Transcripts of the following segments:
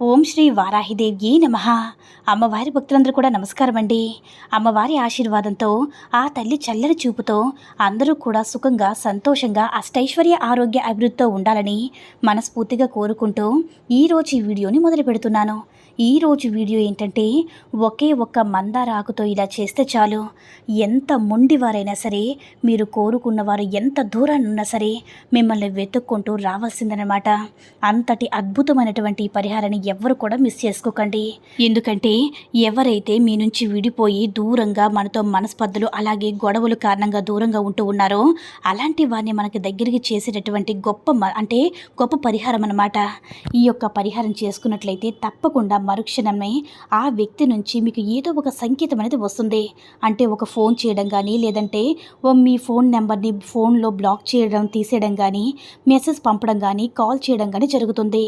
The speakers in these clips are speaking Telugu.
ఓం శ్రీ వారాహిదేవ్యే నమ. అమ్మవారి భక్తులందరూ కూడా నమస్కారం అండి అమ్మవారి ఆశీర్వాదంతో ఆ తల్లి చల్లని చూపుతో అందరూ కూడా సుఖంగా సంతోషంగా అష్టైశ్వర్య ఆరోగ్య అభివృద్ధితో ఉండాలని మనస్ఫూర్తిగా కోరుకుంటూ ఈరోజు ఈ వీడియోని మొదలు పెడుతున్నాను ఈరోజు వీడియో ఏంటంటే ఒకే ఒక్క మందార ఆకుతో ఇలా చేస్తే చాలు. ఎంత మొండివారైనా సరే మీరు కోరుకున్నవారు ఎంత దూరాన్ని ఉన్నా సరే మిమ్మల్ని వెతుక్కుంటూ రావాల్సిందనమాట అంతటి అద్భుతమైనటువంటి పరిహారాన్ని ఎవ్వరు కూడా మిస్ చేసుకోకండి. ఎందుకంటే ఎవరైతే మీ నుంచి విడిపోయి దూరంగా మనతో మనస్పర్ధలు అలాగే గొడవలు కారణంగా దూరంగా ఉంటూ ఉన్నారో అలాంటి వారిని మనకి దగ్గరికి చేసేటటువంటి గొప్ప మ- అంటే గొప్ప పరిహారం అన్నమాట. ఈ యొక్క పరిహారం చేసుకున్నట్లయితే తప్పకుండా మరుక్షణమే ఆ వ్యక్తి నుంచి మీకు ఏదో ఒక సంకేతం అనేది వస్తుంది. అంటే ఒక ఫోన్ చేయడం కానీ లేదంటే మీ ఫోన్ నెంబర్ని ఫోన్లో బ్లాక్ చేయడం తీసేయడం కానీ మెసేజ్ పంపడం కానీ కాల్ చేయడం కానీ జరుగుతుంది.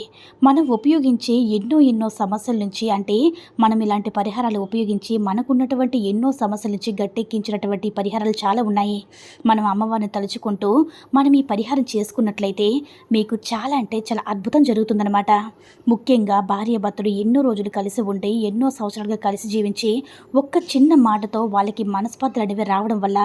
మనం ఉపయోగించే ఎన్నో ఎన్నో సమస్యల నుంచి అంటే మనం ఇలాంటి పరిహారాలు ఉపయోగించి మనకున్నటువంటి ఎన్నో సమస్యల నుంచి గట్టెక్కించినటువంటి పరిహారాలు చాలా ఉన్నాయి. మనం అమ్మవారిని తలుచుకుంటూ మనం ఈ పరిహారం చేసుకున్నట్లయితే మీకు చాలా అంటే చాలా అద్భుతం జరుగుతుందన్నమాట. ముఖ్యంగా భార్య భర్తలు ఎన్నో రోజులు కలిసి ఉండి ఎన్నో సంవత్సరాలుగా కలిసి జీవించి ఒక్క చిన్న మాటతో వాళ్ళకి మనస్పర్ధలు అనేవి రావడం వల్ల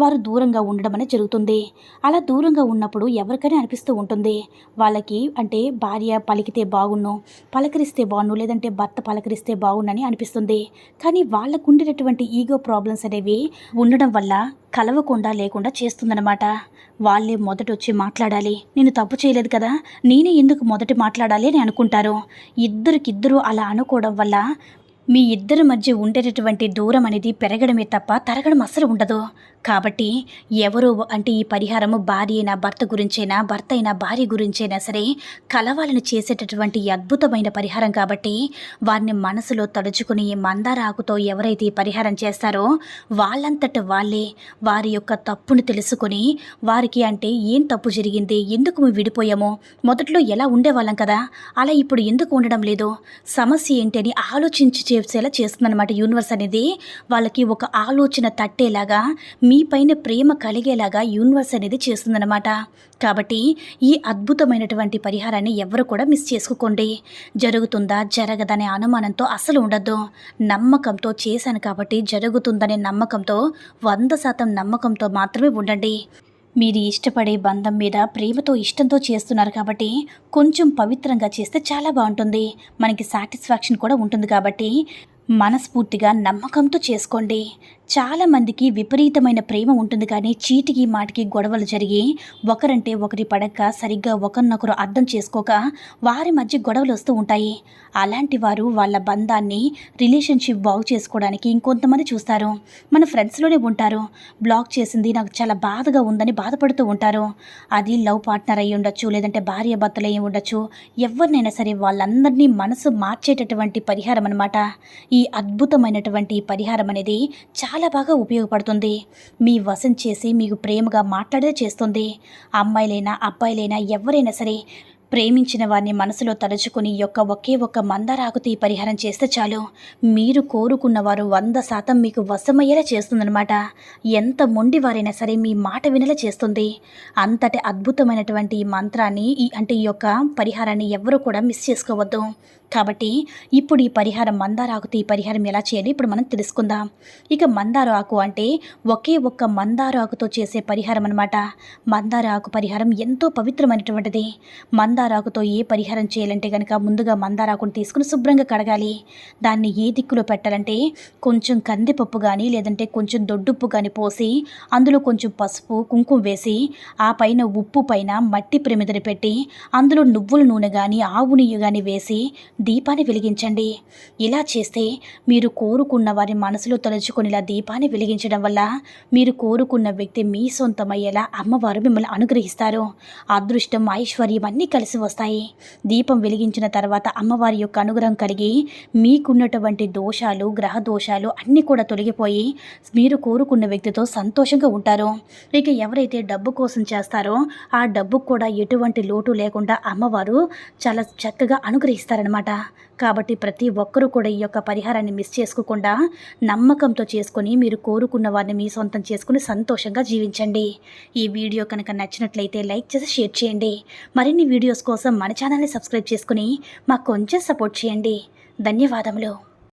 వారు దూరంగా ఉండడం అనేది జరుగుతుంది. అలా దూరంగా ఉన్నప్పుడు ఎవరికైనా అనిపిస్తూ ఉంటుంది. వాళ్ళకి అంటే భార్య పలికితే బాగుండు పలకరిస్తే బాగుండు లేదంటే భర్త పలకరిస్తే బాగుండని అనిపిస్తుంది. కానీ వాళ్ళకు ఉండేటటువంటి ఈగో ప్రాబ్లమ్స్ అనేవి ఉండడం వల్ల కలవకుండా లేకుండా చేస్తుందన్నమాట. వాళ్ళే మొదట వచ్చి మాట్లాడాలి. నేను తప్పు చేయలేదు కదా. నేనే ఎందుకు మొదటి మాట్లాడాలి అని అనుకుంటారు. ఇద్దరికిద్దరు అలా అనుకోవడం వల్ల మీ ఇద్దరి మధ్య ఉండేటటువంటి దూరం అనేది పెరగడమే తప్ప తరగడం అస్సలు ఉండదు. కాబట్టి ఎవరు అంటే ఈ పరిహారము భార్య అయినా భర్త గురించైనా భర్త అయినా భార్య గురించైనా సరే కలవాలని చేసేటటువంటి అద్భుతమైన పరిహారం కాబట్టి వారిని మనసులో తడుచుకుని మందార ఆకుతో ఎవరైతే ఈ పరిహారం చేస్తారో వాళ్ళంతట వాళ్ళే వారి యొక్క తప్పును తెలుసుకొని వారికి అంటే ఏం తప్పు జరిగింది ఎందుకు మేము విడిపోయామో మొదట్లో ఎలా ఉండేవాళ్ళం కదా అలా ఇప్పుడు ఎందుకు ఉండడం లేదు సమస్య ఏంటి అని ఆలోచించి చేసేలా చేస్తుందన్నమాట యూనివర్స్ అనేది. వాళ్ళకి ఒక ఆలోచన తట్టేలాగా మీ పైన ప్రేమ కలిగేలాగా యూనివర్స్ అనేది చేస్తుందన్నమాట. కాబట్టి ఈ అద్భుతమైనటువంటి పరిహారాన్ని ఎవరు కూడా మిస్ చేసుకోకండి. జరుగుతుందా జరగదనే అనుమానంతో అసలు ఉండద్దు. నమ్మకంతో చేశాను కాబట్టి జరుగుతుందనే నమ్మకంతో వంద శాతం నమ్మకంతో మాత్రమే ఉండండి. మీరు ఇష్టపడే బంధం మీద ప్రేమతో ఇష్టంతో చేస్తున్నారు కాబట్టి కొంచెం పవిత్రంగా చేస్తే చాలా బాగుంటుంది. మనకి సాటిస్ఫాక్షన్ కూడా ఉంటుంది కాబట్టి మనస్ఫూర్తిగా నమ్మకంతో చేసుకోండి. చాలామందికి విపరీతమైన ప్రేమ ఉంటుంది కానీ చీటికి మాటికి గొడవలు జరిగి ఒకరంటే ఒకరి పడక సరిగ్గా ఒకరినొకరు అర్థం చేసుకోక వారి మధ్య గొడవలు వస్తూ ఉంటాయి. అలాంటి వారు వాళ్ళ బంధాన్ని రిలేషన్షిప్ బాగు చేసుకోవడానికి ఇంకొంతమంది చూస్తారు. మన ఫ్రెండ్స్లోనే ఉంటారు. బ్లాక్ చేసింది నాకు చాలా బాధగా ఉందని బాధపడుతూ ఉంటారు. అది లవ్ పార్ట్నర్ అయి ఉండొచ్చు లేదంటే భార్య భర్తలు అయి ఉండొచ్చు. ఎవరినైనా సరే వాళ్ళందరినీ మనసు మార్చేటటువంటి పరిహారం అనమాట ఈ అద్భుతమైనటువంటి పరిహారం అనేది చాలా చాలా బాగా ఉపయోగపడుతుంది. మీ వశం చేసి మీకు ప్రేమగా మాట్లాడే చేస్తుంది. అమ్మాయిలైనా అబ్బాయిలైనా ఎవరైనా సరే ప్రేమించిన వారిని మనసులో తలుచుకుని యొక్క ఒకే ఒక్క మందారాకుతో ఈ పరిహారం చేస్తే చాలు. మీరు కోరుకున్న వారు వంద శాతం మీకు వశమయ్యేలా చేస్తుందనమాట ఎంత మొండివారైనా సరే మీ మాట వినేలా చేస్తుంది. అంతటి అద్భుతమైనటువంటి మంత్రాన్ని ఈ అంటే ఈ యొక్క పరిహారాన్ని ఎవరు కూడా మిస్ చేసుకోవద్దు. కాబట్టి ఇప్పుడు ఈ పరిహారం మందార ఆకుతో ఈ పరిహారం ఎలా చేయాలి ఇప్పుడు మనం తెలుసుకుందాం. ఇక మందార ఆకు అంటే ఒకే ఒక్క మందార ఆకుతో చేసే పరిహారం అనమాట మందార ఆకు పరిహారం ఎంతో పవిత్రమైనటువంటిది. మందార ఆకుతో ఏ పరిహారం చేయాలంటే కనుక ముందుగా మందార ఆకును తీసుకుని శుభ్రంగా కడగాలి. దాన్ని ఏ దిక్కులో పెట్టాలంటే కొంచెం కందిపప్పు కానీ లేదంటే కొంచెం దొడ్డుప్పు కానీ పోసి అందులో కొంచెం పసుపు కుంకుమ వేసి ఆ పైన ఉప్పు పైన మట్టి ప్రమిదని పెట్టి అందులో నువ్వుల నూనె కానీ ఆవు నెయ్యి కానీ వేసి దీపాన్ని వెలిగించండి. ఇలా చేస్తే మీరు కోరుకున్న వారి మనసులో తలుచుకునేలా దీపాన్ని వెలిగించడం వల్ల మీరు కోరుకున్న వ్యక్తి మీ సొంతమయ్యేలా అమ్మవారు మిమ్మల్ని అనుగ్రహిస్తారు. అదృష్టం ఐశ్వర్యం అన్నీ కలిసి వస్తాయి. దీపం వెలిగించిన తర్వాత అమ్మవారి యొక్క అనుగ్రహం కలిగి మీకున్నటువంటి దోషాలు గ్రహ దోషాలు అన్నీ కూడా తొలగిపోయి మీరు కోరుకున్న వ్యక్తితో సంతోషంగా ఉంటారు. ఇక ఎవరైతే డబ్బు కోసం చేస్తారో ఆ డబ్బు కూడా ఎటువంటి లోటు లేకుండా అమ్మవారు చాలా చక్కగా అనుగ్రహిస్తారనమాట కాబట్టి ప్రతి ఒక్కరూ కూడా ఈ యొక్క పరిహారాన్ని మిస్ చేసుకోకుండా నమ్మకంతో చేసుకొని మీరు కోరుకున్న వారిని మీ సొంతం చేసుకుని సంతోషంగా జీవించండి. ఈ వీడియో కనుక నచ్చినట్లయితే లైక్ చేసి షేర్ చేయండి. మరిన్ని వీడియోస్ కోసం మన ఛానల్ని సబ్స్క్రైబ్ చేసుకుని మాకు కొంచెం సపోర్ట్ చేయండి. ధన్యవాదములు.